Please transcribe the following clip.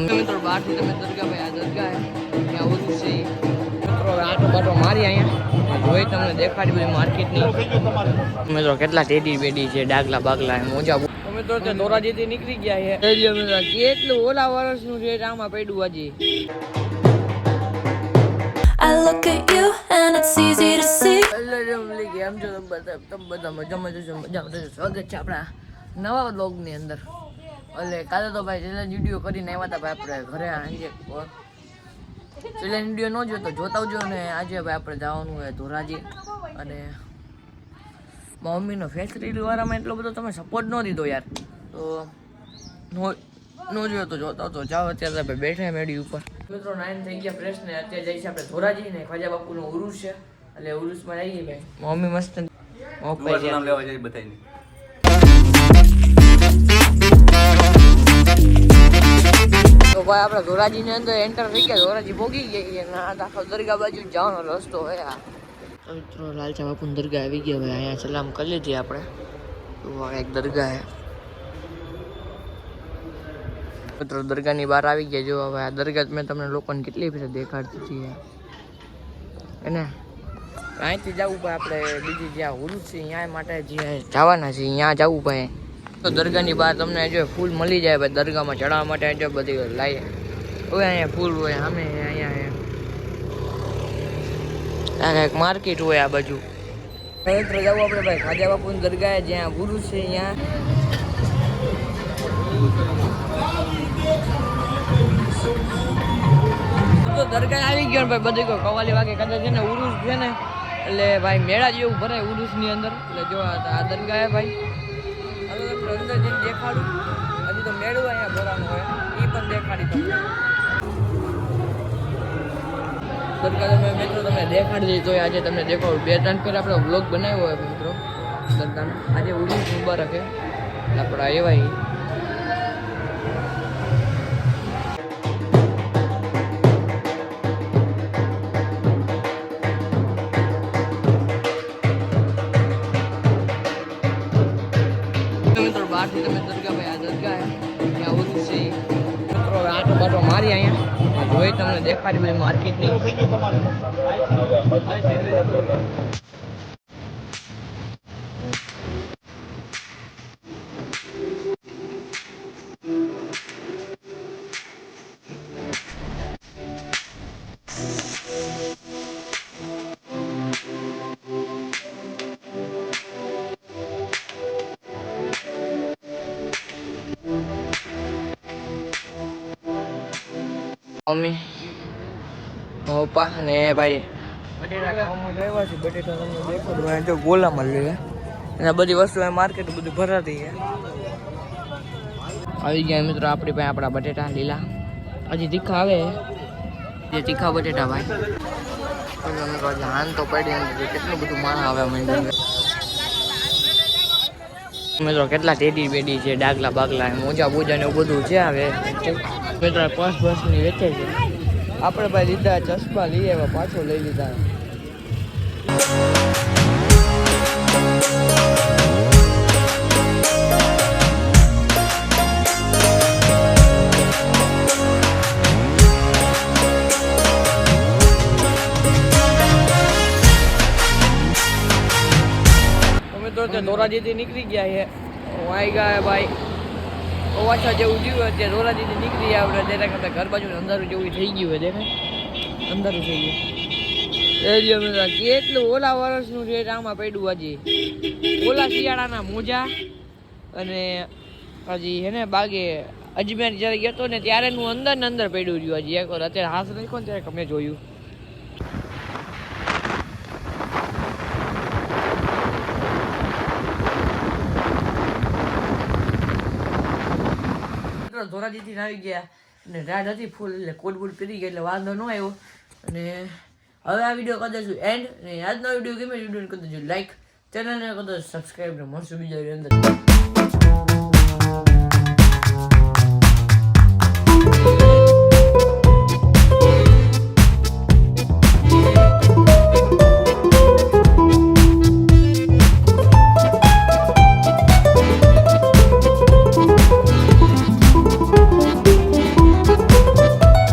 મિત્રો બહારથી તમે દરગાહભાઈ આ દરગાહ ત્યાં ઓછું છે મિત્રો હવે આટો બાટો મારી અહીંયા જોઈ તમને દેખાડી બધી માર્કેટની મિત્રો કેટલા ટેડી બેડી છે ડાગલા બાગલા મોજા મિત્રો તે ધોરાજીથી નીકળી ગયા છે. કેટલું ઓલા વર્ષનું છે આમાં પડ્યું હજી I look at you and it's easy to see. કેમ છો તમે બધા મજામાં જશો મજામાં સ્વાગત છે આપણા નવા બ્લોગની અંદર. એટલે કાલે તો ભાઈ ચેલેન્જ વીડિયો કરીને આવ્યા હતા ભાઈ આપણે ઘરે સાંજે ચેલેન્જ વીડિયો ન જોયો તો જોતા આવજો ને આજે ભાઈ આપણે જવાનું હોય ધોરાજી. અને મમ્મીનો ફેસ રીલ વાળામાં એટલો બધો તમે સપોર્ટ ન દીધો યાર. તો નો નો જોયો તો જોતા તો જાઓ અત્યારે આપણે બેઠા મેડી ઉપર. મિત્રો નાઇન થઈ ગયા ફ્રેશ ને અત્યારે જઈશું આપણે ધોરાજી ને ખાજા બાપુનો ઉરુસ છે. એટલે ઉરુસમાં જઈએ ભાઈ. મમ્મી મસ્ત છે. લેવા જાય બધાને ભાઈ, આપણે ધોરાજીની અંદર એન્ટર થઈ ગયા, ધોરાજી ભોગી ગઈ ના આખો દરગાહ બાજુ જવાનો રસ્તો હોય મિત્રો, લાલચા બાપુ દરગાહ આવી ગયા ભાઈ અહીંયા સલામ કરી લીધી આપણે. એક દરગાહ મિત્રો, દરગાહની બહાર આવી ગયા. જો હવે આ દરગાહ મેં તમને લોકોને કેટલી ફેર દેખાડતી હતી એને અહીંથી જવું ભાઈ, આપણે બીજી જ્યાં હુરુ છે, ત્યાં માટે જ્યાં જવાના છે, ત્યાં જવું ભાઈ. તો દરગાહની બહાર તમને જો ફૂલ મળી જાય ભાઈ દરગાહમાં ચડાવવા માટે જો બધી લાઈ હવે અહીંયા ફૂલ હોય અમે અહીંયા આ એક માર્કેટ હોય આ બાજુ. પવિત્ર જવું આપણે ભાઈ ખાજા બાપુની દરગાહ જ્યાં ગુરુ છે ત્યાં. તો દરગાહ આવી ગયો ભાઈ બધી કોઈ કવાલી વાગે કદાચ છે ને ઉરુસ છે ને એટલે ભાઈ મેળા જેવું ભરાય ઉરુસની અંદર. એટલે જો આ દરગાહ ભાઈ. તમને અંદર જઈને દેખાડું. હજી તો મેળવું અહીંયા ભરવાનું હોય. એ પણ દેખાડી તમને દરગાહ તમે મિત્રો, તમને દેખાડી દઈ તો આજે તમને દેખાડું. બે ત્રણ ફેર આપણે બ્લોગ બનાવ્યો હોય મિત્રો. દરગાહનો આજે ઉડી મુબારક હે આપણે એવાય. દરગાહ ભાઈ, આ દરગાહ ત્યાં ઓછું છે. મિત્રો મારી અહીંયા. જોઈ તમને દેખાડી બધી માર્કેટની. મમ્મી. પપ્પા અને ભાઈ બટેટા ગયા તમને અહીંયા જો ગોલામાં લે અને આ બધી વસ્તુ માર્કેટ બધું ભરાતી ગયા આવી ગયા મિત્રો આપણી પાસે આપણા બટેટા લીલા. હજી તીખા આવે. જે તીખા બટેટા ભાઈ. હાન તો પડી કેટલું બધું માણા આવે મંડ્યું મિત્રો, કેટલા ટેડી બેડી છે, ડાગલા બાગલા મોજા બોજા ને એવું બધું છે હવે મિત્રો પાંચ વર્ષની વેચે છે. આપણે ભાઈ લીધા, ચશ્મા લઈ આવ્યા, પાછો લઈ લીધા. ધોરાજીથી નીકળી ગયા છે. વાઈ ગયા ભાઈ. ઓવાછા જેવું થયું અત્યારે ધોરાજીથી નીકળી આપણે જેના કરતાં ઘર બાજુ અંધારું જેવું થઈ ગયું હોય દેખાય. અંધારું થઈ ગયું. કેટલું ઓલા વર્ષનું છે આમાં પડ્યું હજી ઓલા શિયાળાના મોજા અને હજી હે ને બાગે અજમેર જ્યારે ગયો હતો ને ત્યારેનું અંદર ને અંદર પડ્યું રહ્યું હજી એક અત્યારે હાથ નહીં કોને ત્યારે અમે જોયું. ધોરાજીથી આવી ગયા. અને રાત હતી ફૂલ, એટલે કોટ બુટ કરી ગયા, એટલે વાંધો ન આવ્યો. અને હવે આ વીડિયો કરી દઈશું એન્ડ અને આજનો વીડિયો ગમે વીડિયો કરી દેજો લાઈક ચેનલને કરી દો સબસ્ક્રાઈબ મળશું બીજા અંદર.